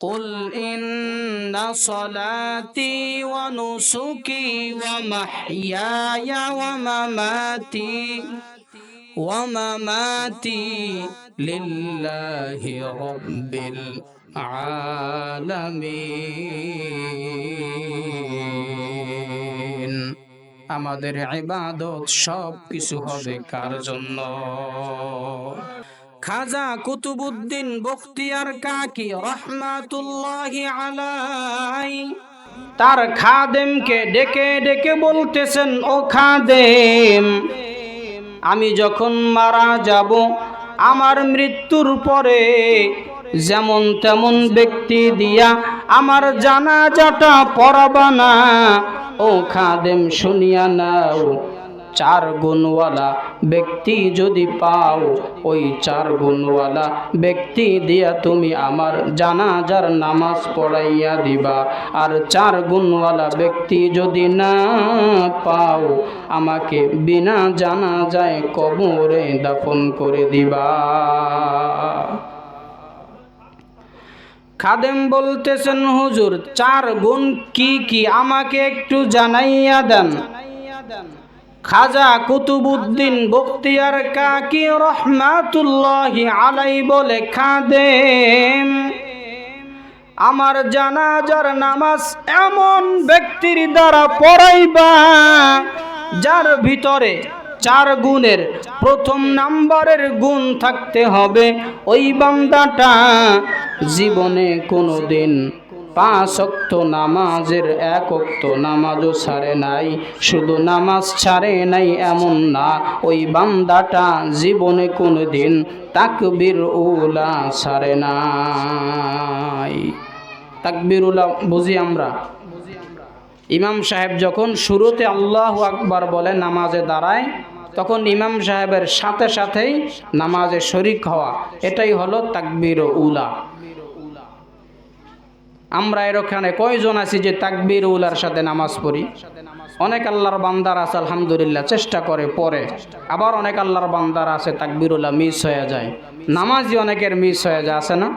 قل إن صلاتي ونسكي ومحياي ومماتي ومماتي لله رب العالمين আমাদের ইবাদত সব কিছু হবে কার জন্য খাজা কুতুবুদ্দিন বখতিয়ার কাকি রহমাতুল্লাহি আলাই। তার খাদেমকে ডেকে ডেকে বলতেছেন, ও খাদেম, আমি যখন মারা যাব, আমার মৃত্যুর পরে যেমন তেমন ব্যক্তি দিয়া আমার জানাজাটা পড়াবা না। ও খাদেম, শুনিয়া নাও চার গুণওয়ালা ব্যক্তি যদি পাও, ওই চার গুণওয়ালা ব্যক্তি দিয়া তুমি আমার জানাজার নামাজ পড়াইয়া দিবা। আর চার গুণওয়ালা ব্যক্তি যদি না পাও, আমাকে বিনা জানা যায় কবরে দাফন করে দিবা। খাদেম বলতেছেন, হুজুর, চার গুণ কি কি আমাকে একটু জানাইয়া দেন। খাজা কুতুবুদ্দিন বখতিয়ার কাকি রহমাতুল্লাহি আলাই বলে খাদেম। আমার জানাজার নামাজ এমন ব্যক্তির দ্বারা পড়াইবা, যার ভিতরে চার গুণের প্রথম নাম্বারের গুণ থাকতে হবে। ওই বান্দাটা জীবনে কোনো দিন পাঁচ অক্ত নামাজের এক অক্ত নামাজও ছাড়ে নাই। শুধু নামাজ ছাড়ে নাই এমন না, ওই বান্দাটা জীবনে কোনো দিন তাকবির উলা ছাড়ে নাই। তাকবির উলা বুঝি আমরা? ইমাম সাহেব যখন শুরুতে আল্লাহ আকবার বলে নামাজে দাঁড়ায়, তখন ইমাম সাহেবের সাথে সাথেই নামাজে শরিক হওয়া, এটাই হলো তাকবির উলা। আমরা এর ওখানে কয়জন আছি যে তাকবির উলার সাথে নামাজ পড়ি? অনেক আল্লাহর বান্দার আছে, আলহামদুলিল্লাহ, চেষ্টা করে, পরে। আবার অনেক আল্লাহর বান্দার আছে, তাকবির উল্লাহ মিস হয়ে যায়। নামাজই অনেকের মিস হয়ে যায়, আছে না?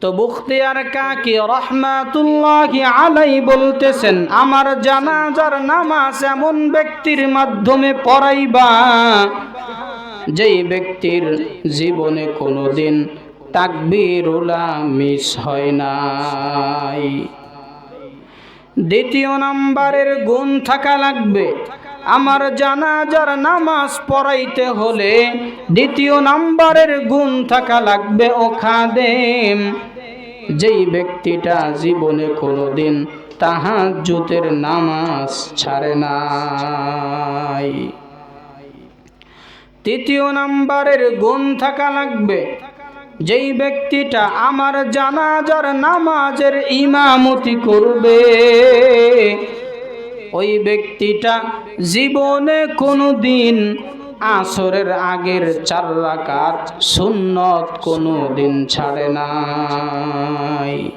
তো বুখতিয়ার কাকি রহমাতুল্লাহি আলাই বলতেছেন, আমার জানাজার নামাজ এমন ব্যক্তির মাধ্যমে পড়াইবা, যেই ব্যক্তির জীবনে কোনোদিন তাকবিরুলা মিস হয় নাই। দ্বিতীয় নাম্বারের গুণ থাকা লাগবে। আমার জানাজার নামাজ পড়াইতে হলে দ্বিতীয় নাম্বারের গুণ থাকা লাগবে। ও খাদেম, যেই ব্যক্তিটা জীবনে কোনোদিন তাহাজ্জুদের নামাজ ছাড়ে নাই। তৃতীয় নাম্বারের গুণ থাকা লাগবে। যেই ব্যক্তিটা আমার জানাজার নামাজের ইমামতি করবে, ওই ব্যক্তিটা জীবনে কোনো দিন আসরের আগের চার রাকাত সুন্নত কোনো দিন ছাড়ে নাই।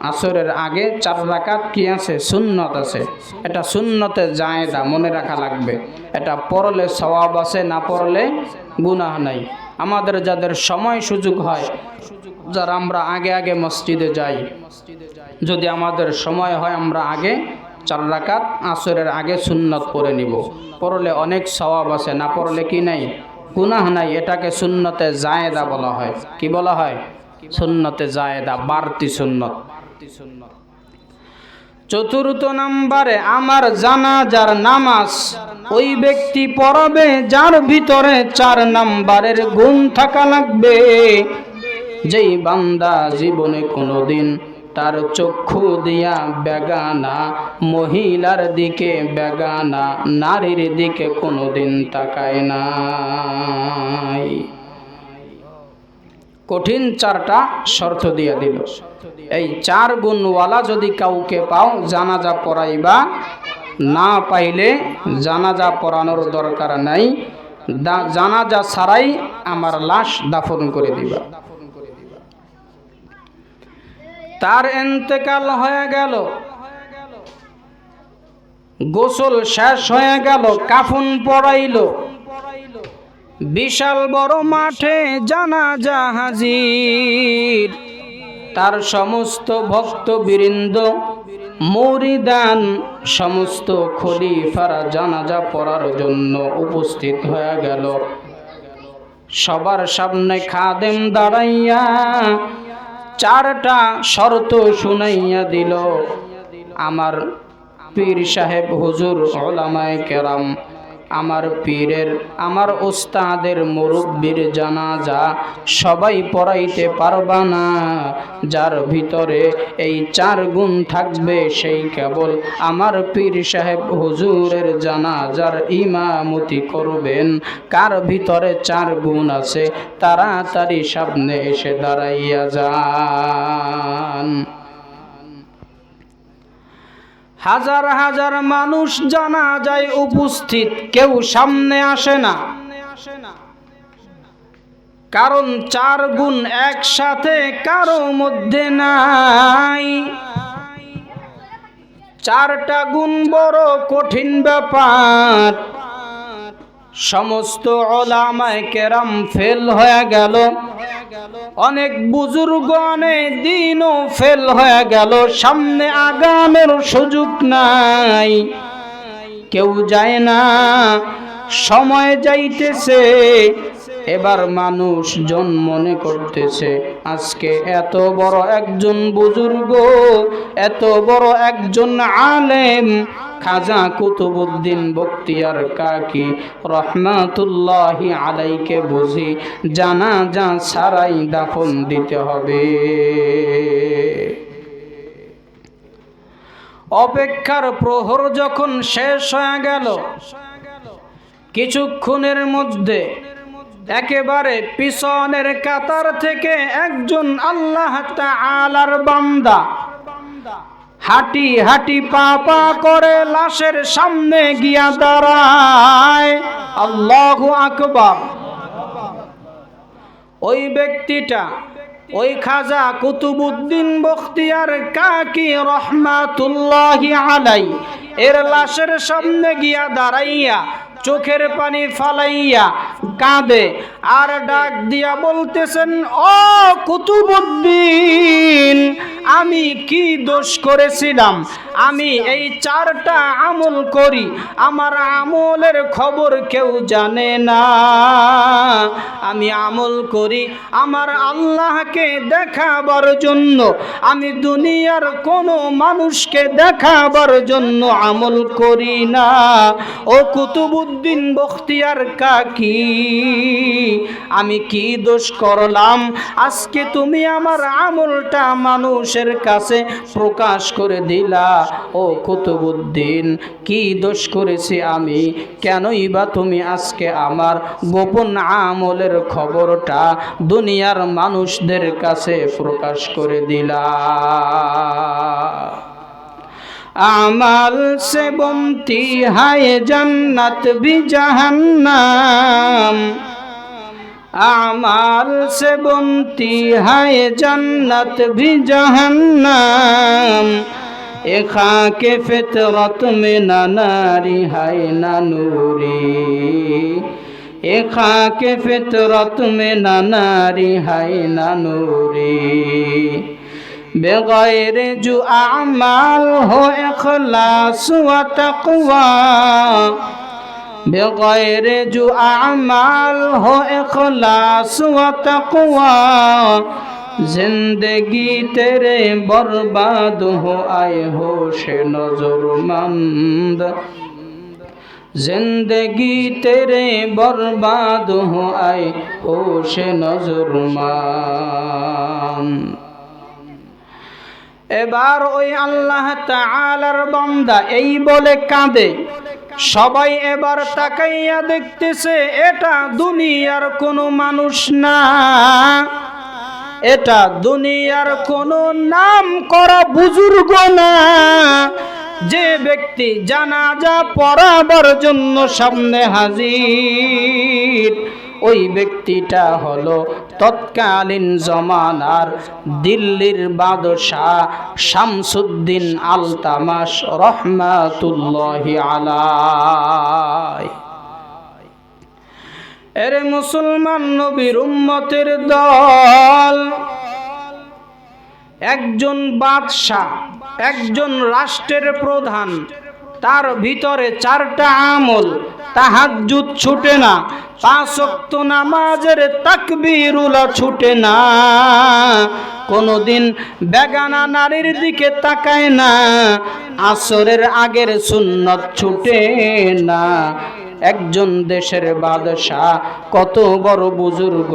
আসরের আগে চার রাকাত কি আছে? সুন্নত আছে। এটা সুন্নতে জায়দা, মনে রাখা লাগবে। এটা পড়লে সওয়াব আছে, না পড়লে গুনাহ নাই। আমাদের যাদের সময় সুযোগ হয়, যারা আমরা আগে আগে মসজিদে যাই। যদি আমাদের সময় হয়, আমরা আগে চার রাকাত আসরের আগে সুন্নত পড়ে নিব। পড়লে অনেক সওয়াব আছে, না পড়লে কি নাই? গুনাহ নাই, এটাকে সুন্নতে জায়েদা বলা হয়। কি বলা হয়? সুন্নতে জায়েদা, বাড়তি সুন্নত। চতুর্থ নাম্বারে আমার জানাজার নামাজ। ওই ব্যক্তি পড়াবে, যার ভিতরে চার নাম্বারের গুণ থাকা লাগবে। যেই বান্দা জীবনে কোনোদিন তার চক্ষু দিয়া বেগানা, মহিলার দিকে বেগানা, নারীর দিকে কোনোদিন তাকায় নাই। কঠিন চারটা শর্ত দিয়ে দিল। এই চার গুণওয়ালা যদি কাউকে পাও, জানাজা পড়াইবা না পাইলে জানাজা পড়ানোর দরকার নাই। জানাজা ছাড়াই আমার লাশ দাফন করে দিবা। তার এন্তেকাল হয়ে গেল। গোসল শেষ হয়ে গেল, কাফন পড়াইল বিশাল বড় মাঠে জানা জাহাজির। তার সমস্ত ভক্ত বীরিন্দ মরিদান, সমস্ত খলিফারা জানাজা পড়ার জন্য উপস্থিত হয়ে গেল। সবার সামনে খাদেম দাঁড়াইয়া চারটা শর্ত শুনাইয়া দিল। আমার পীর সাহেব হুজুর ওলামায় কেরাম আমার পীরের, আমার ওস্তাদের মুরব্বীর জানাজা সবাই পড়াইতে পারবা না। যার ভিতরে এই চার গুণ থাকবে সেই কেবল আমার পীর সাহেব হুজুরের জানাজার ইমামতি করবেন। কার ভিতরে চার গুণ আছে তাড়াতাড়ি সামনে এসে দাঁড়াইয়া যান। হাজার হাজার মানুষ জানা যায় উপস্থিত, কেউ সামনে আসে না। কারণ চার গুণ একসাথে কারও মধ্যে নাই। চারটা গুণ বড় কঠিন ব্যাপার। সমস্ত ওলামায় কেরাম ফেল হয়ে গেল। অনেক বুজুর্গ অনেক দিনও ফেল হয়ে গেল, সামনে আগামের সুযোগ নাই। কেউ যায় না, সময় যাইতেছে, এবার মানুষ জন মনে করতেছে, আজকে এত বড় একজন বুজুর্গ, এত বড় একজন আলেম খাজা কুতুবুদ্দিন বক্তিয়ার কাকি রহমাতুল্লাহি আলাইকে বুঝি জানা যা সারাই দাফন দিতে হবে। অপেক্ষার প্রহর যখন শেষ হয়ে গেল, কিছুক্ষণের মধ্যে একেবারে পিছনের কাতার থেকে একজন আল্লাহ আলার বান্দা হাঁটি হাঁটি পা পা করে লাশের সামনে গিয়া দাঁড়ায়। আল্লাহু আকবার। ওই ব্যক্তিটা, ওই খাজা কুতুবুদ্দিন বখতিয়ার কাকি রহমাতুল্লাহি আলাই, এর লাশের সামনে গিয়া দাঁড়াইয়া, চোখের পানি ফালাইয়া কাঁদে। আর ডাক দিয়া বলতেছেন, ও কুতুবুদ্দিন, আমি কি দোষ করেছিলাম? আমি এই চারটা আমল করি। আমার আমলের খবর কেউ জানে না। আমি আমল করি আমার আল্লাহকে দেখাবার জন্য। আমি দুনিয়ার কোনো মানুষকে দেখাবার জন্য আমল করি না। ও কুতুবুদ্দিন, বখতিয়ার কাকি? আমি কি দোষ করলাম? আজকে তুমি আমার আমলটা মানুষের কাছে প্রকাশ করে দিলা। ও কুতুবুদ্দিন, কি দোষ করেছি আমি? কেনই বা তুমি আজকে আমার গোপন আমলের খবরটা দুনিয়ার মানুষদের কাছে প্রকাশ করে দিলা? আমাল সে বমতি হায় জন্নত বি জাহান্নাম। আমাল সে বমতি হায় জন্নত বি জাহান্নাম। এ মে না নারী, হায় না নূরি। এ খাকে ফিতরত মে না নারী, হায় না নূরি। بغیر جو اعمال ہو اخلاص و تقوی بغیر جو اعمال ہو اخلاص و تقوا زندگی تیرے برباد ہو آئے ہوش نظر مند زندگی تیرے برباد ہو آئے ہوش نظر مند এবার ওই আল্লাহ তাআলার বান্দা এই বলে কাঁদে। সবাই এবার তাকাইয়া দেখতেছে, এটা দুনিয়ার কোনো মানুষ না। এটা দুনিয়ার কোনো নাম করা বুজুর্গ না। যে ব্যক্তি জানাজা পড়াবার জন্য সামনে হাজির ওই ব্যক্তিটা হলো তৎকালীন জমানার দিল্লির বাদশাহ শামসুদ্দিন আলতামাস রহমাতুল্লাহি আলাই এরে মুসলমান নবীর উম্মতের দল, একজন বাদশাহ, একজন রাষ্ট্রের প্রধান তার ভিতরে চারটা আমল। তাহাজ্জুদ ছুটে না। পাঁচ ওয়াক্ত নামাজের তাকবীরুলা ছুটে না। কোনোদিন বেগানা নারীর দিকে তাকায় না। আসরের আগের সুন্নত ছুটে না। একজন দেশের বাদশাহ কত বড় বুজুর্গ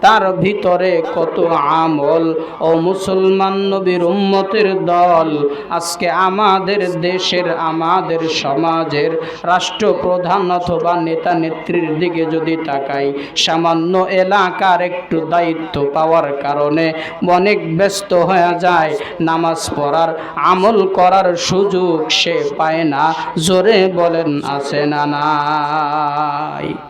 তার ভিতরে কত আমল? ও মুসলমান নবীর উম্মতের দল, আজকে আমাদের দেশের, আমাদের সমাজের রাষ্ট্রপ্রধান অথবা নেতা নেত্রীর দিকে যদি তাকাই, সামান্য এলাকার একটু দায়িত্ব পাওয়ার কারণে অনেক ব্যস্ত হয়ে যায়। নামাজ পড়ার, আমল করার সুযোগ সে পায় না। জোরে বলেন, আছে না নাই?